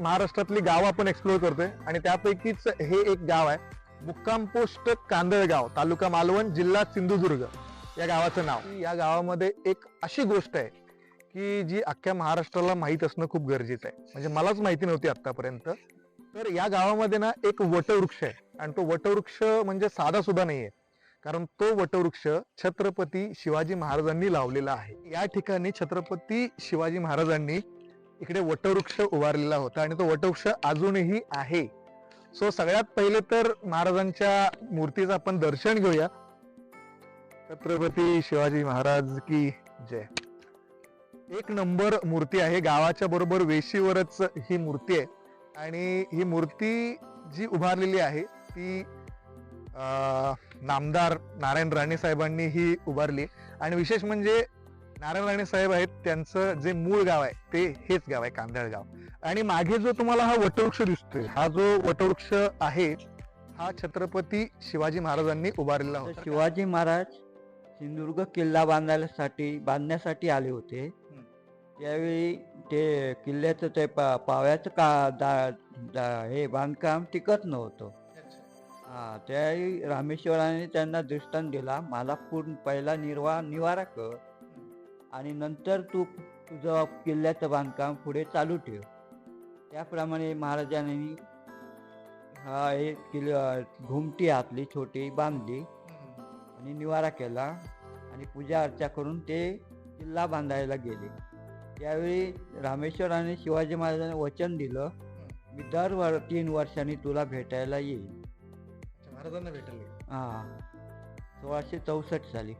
महाराष्ट्रातली गाव आपण एक्सप्लोर करतोय आणि त्यापैकीच हे एक गाव आहे मुक्काम पोस्ट कांदळगाव तालुका मालवण जिल्हा सिंधुदुर्ग. या गावाचं नाव. या गावामध्ये एक अशी गोष्ट आहे की जी अख्ख्या महाराष्ट्राला माहीत असणं खूप गरजेचं आहे. म्हणजे मलाच माहिती नव्हती आतापर्यंत तर या गावामध्ये ना एक वटवृक्ष आहे आणि तो वटवृक्ष म्हणजे साधा सुद्धा नाहीये. कारण तो वटवृक्ष छत्रपती शिवाजी महाराजांनी लावलेला आहे. या ठिकाणी छत्रपती शिवाजी महाराजांनी इकडे वटवृक्ष उभारलेला होता आणि तो वटवृक्ष अजूनही आहे. सो सगळ्यात पहिले तर महाराजांच्या मूर्तीचं आपण दर्शन घेऊया. छत्रपती शिवाजी महाराज की जय. एक नंबर मूर्ती आहे. गावाच्या बरोबर वेशीवरच ही मूर्ती आहे. आणि ही मूर्ती जी उभारलेली आहे ती नामदार नारायण राणे साहेबांनी ही उभारली आणि विशेष म्हणजे नारायण राणे साहेब आहेत त्यांचं जे मूळ गाव आहे ते हेच गाव आहे कांदळगाव आणि मागे जो तुम्हाला हा वटवृक्ष दिसतोय हा जो वटवृक्ष आहे हा छत्रपती शिवाजी महाराजांनी उभारलेला होता. शिवाजी महाराज सिंधुदुर्ग किल्ला बांधायसाठी बांधण्यासाठी आले होते. त्यावेळी ते किल्ल्याचं ते पा पाव्याचं का दा, दा- हे बांधकाम टिकत नव्हतं. हा त्यावेळी रामेश्वराने त्यांना दृष्टांत दिला मला पूर्ण पहिला निर्वा निवारा कर. आणि नंतर तू तुझं किल्ल्याचं बांधकाम पुढे चालू ठेव. त्याप्रमाणे महाराजांनी हा एक किल्ला घुमटी हातली छोटी बांधली आणि निवारा केला आणि पूजा अर्चा करून ते किल्ला बांधायला गेले. त्यावेळी रामेश्वराने शिवाजी महाराजांनी वचन दिलं मी दर वर तीन वर्षांनी तुला भेटायला येईल महाराजांना भेटले हा सोळाशे चौसष्ट साली.